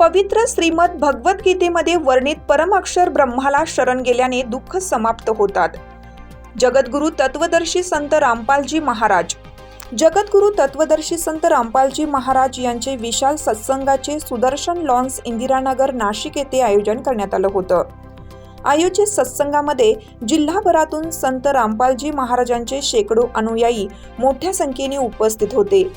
पवित्र श्रीमद भगवद्गीतेमध्ये वर्णित परमाक्षर ब्रह्माला शरण गेल्याने दुःख समाप्त होतात. जगद्गुरु तत्वदर्शी संत रामपालजी महाराज. जगद्गुरु तत्वदर्शी संत रामपालजी महाराज यांचे विशाल सत्संगाचे सुदर्शन लॉन्स इंदिरानगर नाशिक येथे आयोजन करण्यात आलं होतं. आयोजित सत्संगामध्ये जिल्हाभरातून संत रामपालजी महाराजांचे शेकडो अनुयायी मोठ्या संख्येने उपस्थित होते.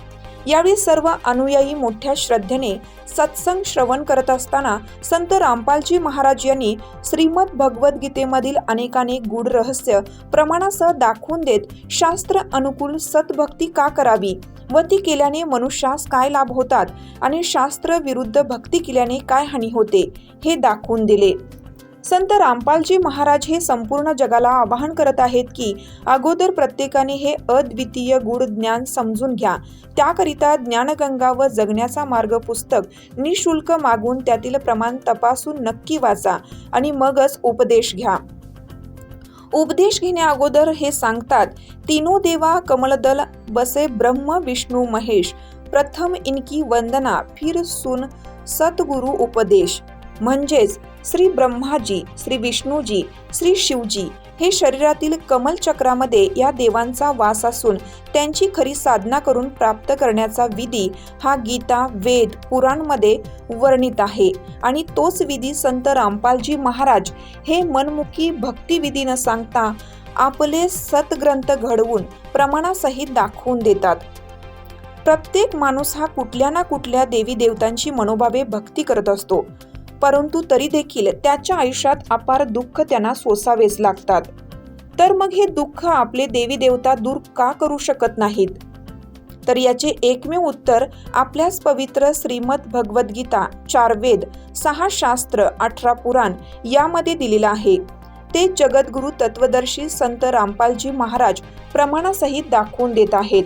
यावेळी सर्व अनुयायी मोठ्या श्रद्धेने सत्संग श्रवण करत असताना संत रामपालजी महाराज यांनी श्रीमद भगवद्गीतेमधील अनेकानेक गूढ रहस्य प्रमाणासह दाखवून देत शास्त्र अनुकूल सतभक्ती का करावी व ती केल्याने मनुष्यास काय लाभ होतात आणि शास्त्र विरुद्ध भक्ती केल्याने काय हानी होते हे दाखवून दिले. संत रामपालजी महाराज हे संपूर्ण जगाला आवाहन करत आहेत की अगोदर प्रत्येकाने हे अद्वितीय गुढ ज्ञान समजून घ्या. त्याकरिता ज्ञानगंगा व जगण्याचा मार्ग पुस्तक निशुल्क मागून त्यातील प्रमाण तपासून नक्की वाचा आणि मगच उपदेश घ्या. उपदेश घेण्या अगोदर हे सांगतात तीनो देवा कमलदल बसे ब्रह्म विष्णू महेश. प्रथम इनकी वंदना फिर सुन सतगुरु उपदेश. म्हणजेच श्री ब्रह्माजी श्री विष्णूजी श्री शिवजी हे शरीरातील कमल चक्रामध्ये या देवांचा वास असून त्यांची खरी साधना करून प्राप्त करण्याचा विधी हा गीता वेद पुराणमध्ये वर्णित आहे. आणि तोच विधी संत रामपालजी महाराज हे मनमुखी भक्तिविधी न सांगता आपले सतग्रंथ घडवून प्रमाणासहित दाखवून देतात. प्रत्येक माणूस हा कुठल्या ना कुठल्या देवी देवतांची मनोभावे भक्ती करत असतो. परंतु तरी देखील त्याच्या आयुष्यात अपार दुःख त्यांना सोसावेच लागतात. तर मग हे दुःख आपले देवी देवता दूर का करू शकत नाहीत? तर याचे एकमेव उत्तर आपल्याच पवित्र श्रीमद भगवद्गीता चार वेद सहा शास्त्र अठरा पुराण यामध्ये दिलेलं आहे. ते जगद्गुरु तत्वदर्शी संत रामपालजी महाराज प्रमाणासहित दाखवून देत आहेत.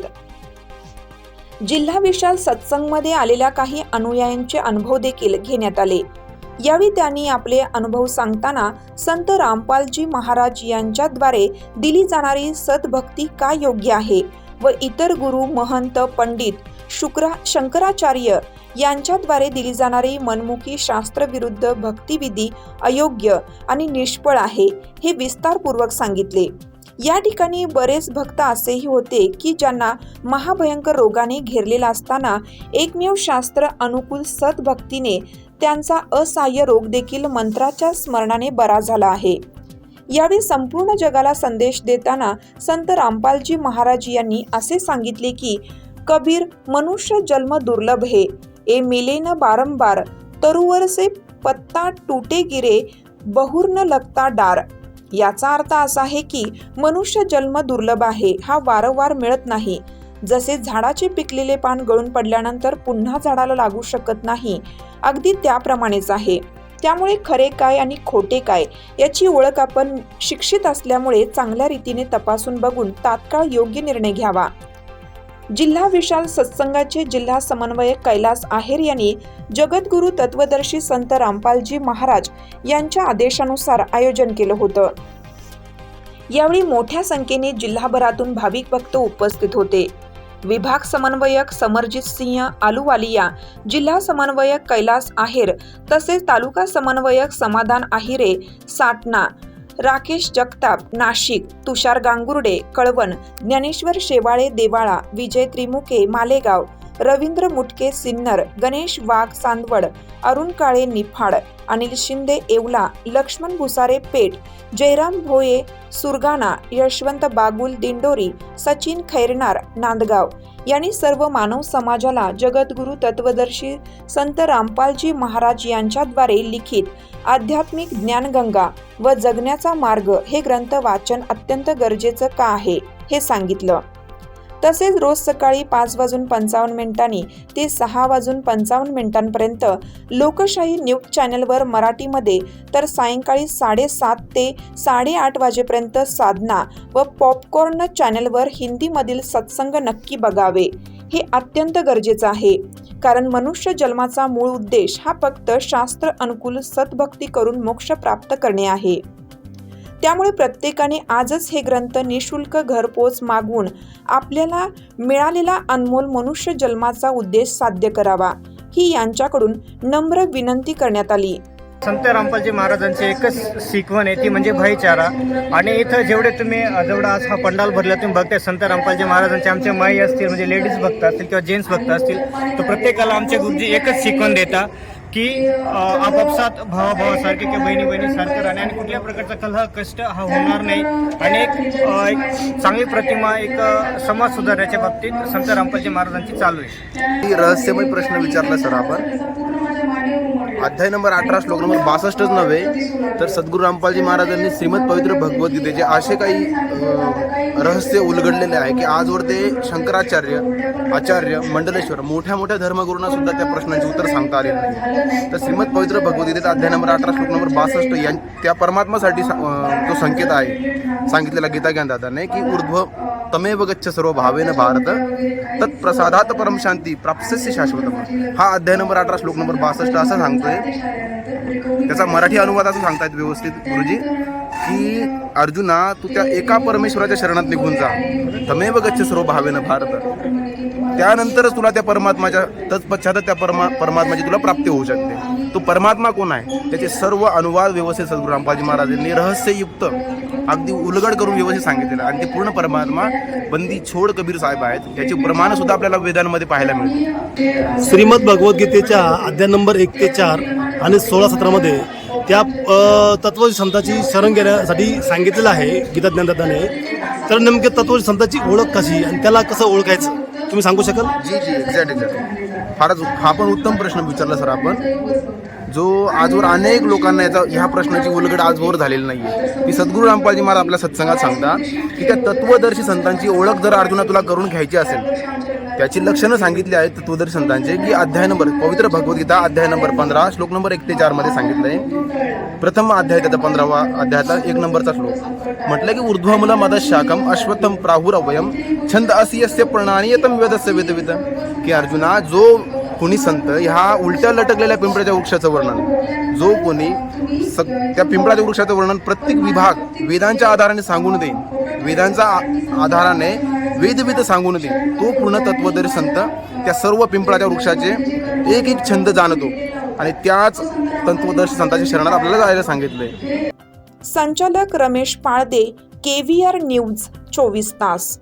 जिल्हा विशाल सत्संगमध्ये आलेल्या काही अनुयायांचे अनुभव देखील घेण्यात आले. यावेळी त्यांनी आपले अनुभव सांगताना संत रामपालजी महाराज यांच्याद्वारे दिली जाणारी सद्भक्ती का योग्य आहे व इतर गुरु महंत पंडित शुक्रा शंकराचार्य यांच्याद्वारे दिली जाणारी मनमुखी शास्त्रविरुद्ध भक्तिविधी अयोग्य आणि निष्फळ आहे हे विस्तारपूर्वक सांगितले. या ठिकाणी बरेच भक्त असेही होते की ज्यांना महाभयंकर रोगाने घेरलेला असताना एकमेव शास्त्र अनुकूल सद्भक्तीने त्यांचा असहाय्य रोग देखील मंत्राच्या स्मरणाने बरा झाला आहे. यावेळी संपूर्ण जगाला संदेश देताना संत रामपालजी महाराज यांनी असे सांगितले की कबीर मनुष्य जन्म दुर्लभ हे. ए मिलेन बारंबार तरुवरसे पत्ता तुटे गिरे बहुर्न लगता डार. याचा अर्थ असा आहे की मनुष्य जन्म दुर्लभ आहे हा वारंवार मिळत नाही. जसे झाडाचे पिकलेले पान गळून पडल्यानंतर पुन्हा झाडाला लागू शकत नाही अगदी त्याप्रमाणेच आहे. त्यामुळे खरे काय आणि खोटे काय याची ओळख आपण शिक्षित असल्यामुळे चांगल्या रीतीने तपासून बघून तात्काळ योग्य निर्णय घ्यावा. जिल्हा विशाल सत्संगाचे जिल्हा समन्वयक कैलास आहेर यांनी जगद्गुरु तत्वदर्शी संत रामपालजी महाराज यांच्या आदेशानुसार आयोजन केलं होतं. यावेळी मोठ्या संख्येने जिल्हाभरातून भाविक भक्त उपस्थित होते. विभाग समन्वयक समरजित सिंह आलुवालिया जिल्हा समन्वयक कैलास आहेर तसेच तालुका समन्वयक समाधान आहिरे साटणा राकेश जगताप नाशिक तुषार गांगुर्डे कळवण ज्ञानेश्वर शेवाळे देवाळा विजय त्रिमुके मालेगाव रवींद्र मुटके सिन्नर गणेश वाघ चांदवड अरुण काळे निफाड अनिल शिंदे येवला लक्ष्मण भुसारे पेठ जयराम भोये सुरगाणा यशवंत बागुल दिंडोरी सचिन खैरनार नांदगाव. यांनी सर्व मानव समाजाला जगद्गुरु तत्वदर्शी संत रामपालजी महाराज यांच्याद्वारे लिखित आध्यात्मिक ज्ञानगंगा व जगण्याचा मार्ग हे ग्रंथ वाचन अत्यंत गरजेचं का आहे हे सांगितलं. तसेच रोज सकाळी पाच वाजून पंचावन्न मिनिटांनी ते सहा वाजून पंचावन्न मिनिटांपर्यंत लोकशाही न्यूज चॅनलवर मराठीमध्ये तर सायंकाळी साडेसात ते साडेआठ वाजेपर्यंत साधना व पॉपकॉर्न चॅनलवर हिंदीमधील सत्संग नक्की बघावे. हे अत्यंत गरजेचं आहे. कारण मनुष्य जन्माचा मूळ उद्देश हा फक्त शास्त्र अनुकूल सद्भक्ती करून मोक्ष प्राप्त करणे आहे. त्यामुळे प्रत्येकाने आजच हे ग्रंथ निशुल्क घरपोच मागून आपल्याला मिळालेला अनमोल मनुष्य जन्माचा उद्देश साध्य करावा. ही यांच्याकडून नम्र विनंती करण्यात आली. संत रामपालजी महाराजांची एकच शिकवण आहे ती म्हणजे भाईचारा. आणि इथं जेवढे तुम्ही जेवढा आज हा पंडाल भरला तुम्ही बघताय संत रामपालजी महाराजांचे आमचे माई असतील म्हणजे लेडीज भक्त असतील किंवा जेंट्स भक्त असतील तर प्रत्येकाला आमचे गुरुजी एकच शिकवण देता की अ, आपापसात भावाभावासारखे किंवा बहिणी बहिणीसारखं राहणे आणि कुठल्या प्रकारचा कलह कष्ट हा होणार नाही. आणि एक एक चांगली प्रतिमा एक समाज सुधारण्याच्या बाबतीत संत रामपालजी महाराजांची चालू आहे. रहस्यमय प्रश्न विचारला सर आपण. अध्याय नंबर अठरा श्लोक नंबर बासष्टच नव्हे तर सद्गुरू रामपालजी महाराजांनी श्रीमद पवित्र भगवद्गीतेचे असे काही रहस्य उलगडलेले आहे की आजवर ते शंकराचार्य आचार्य मंडलेश्वर मोठ्या मोठ्या धर्मगुरूंना सुद्धा त्या प्रश्नांचे उत्तर सांगता आलेले नाही. तर श्रीमद पवित्र भगवद्गीतेचा अध्याय नंबर अठरा श्लोक नंबर बासष्ट या त्या परमात्मासाठी सा- जो संकेत आहे. सांगितलेला गीता ज्ञानदाताने की ऊर्ध्व तमेव गच्छ सर्व भावेन भारत तत्प्रसादात परम शांती प्राप्तस्य शाश्वतम। हा अध्याय नंबर अठरा श्लोक नंबर बासष्ट असं सांगतोय. त्याचा मराठी अनुवाद असं सांगतायत व्यवस्थित गुरुजी की अर्जुना तू त्या एका परमेश्वराच्या शरणात निघून जा. तमेव गच्छ सर्व भावेन भारत. त्यानंतरच तुला त्या परमात्माच्या तत्पश्चात त्या परमा परमात्माची तुला प्राप्ती होऊ शकते. तो परमात्मा कोण आहे? त्याचे सर्व अनुवाद व्यवस्थित सद्गुरू रामपाजी महाराजांनी रहस्ययुक्त अगदी उलगड करून व्यवस्थित सांगितलेलं. आणि ते पूर्ण परमात्मा बंदी छोड कबीर साहेब आहेत. याची प्रमाण सुद्धा आपल्याला वेदांमध्ये पाहायला मिळते. श्रीमद भगवद्गीतेच्या अध्याय नंबर एक ते चार आणि सोळा सतरामध्ये त्या तत्व संताची शरण घेण्यासाठी सांगितलेलं आहे गीता ज्ञानदाताने तर नेमके तत्व संताची ओळख कशी आणि त्याला कसं ओळखायचं? तुम्ही सांगू शकाल? जी जी एक्झॅक्ट एक्झॅक्ट फारच हा पण उत्तम प्रश्न विचारला सर आपण. जो आजवर अनेक लोकांना याचा ह्या प्रश्नाची उलगड आजवर झालेली नाही आहे की सद्गुरू रामपालजी महाराज आपल्या सत्संगात सांगता की त्या तत्वदर्शी संतांची ओळख जर अर्जुना तुला करून घ्यायची असेल त्याची लक्षणं सांगितली आहेत तत्वदर्शी संतांचे की अध्याय नंबर पवित्र भगवद्गीता अध्याय नंबर पंधरा श्लोक नंबर एक ते चारमध्ये सांगितलं आहे प्रथम अध्याय त्याचा पंधरावा अध्यायाचा एक नंबरचा श्लोक. म्हटलं की ऊर्ध्वमुला मद शाखम अश्वत्थम प्राहुरवयम छंद असियस्य प्रणानियतम वेदस्य वेदवित. की अर्जुना जो कुणी संत ह्या उलट्या लटकलेल्या पिंपळाच्या वृक्षाचं वर्णन. जो कोणी स त्या पिंपळाच्या वृक्षाचं वर्णन प्रत्येक विभाग वेदांच्या आधाराने सांगून देईन. वेदांच्या आ- आधाराने वेदविद सांगून देईन. तो पूर्ण तत्वदरी संत त्या सर्व पिंपळाच्या वृक्षाचे एक एक छंद जाणतो. आणि त्याच तत्वदर्शी संतांच्या शरणात आपल्याला जायला सांगितले संचालक रमेश पाळदे केव्हीआर न्यूज चोवीस तास.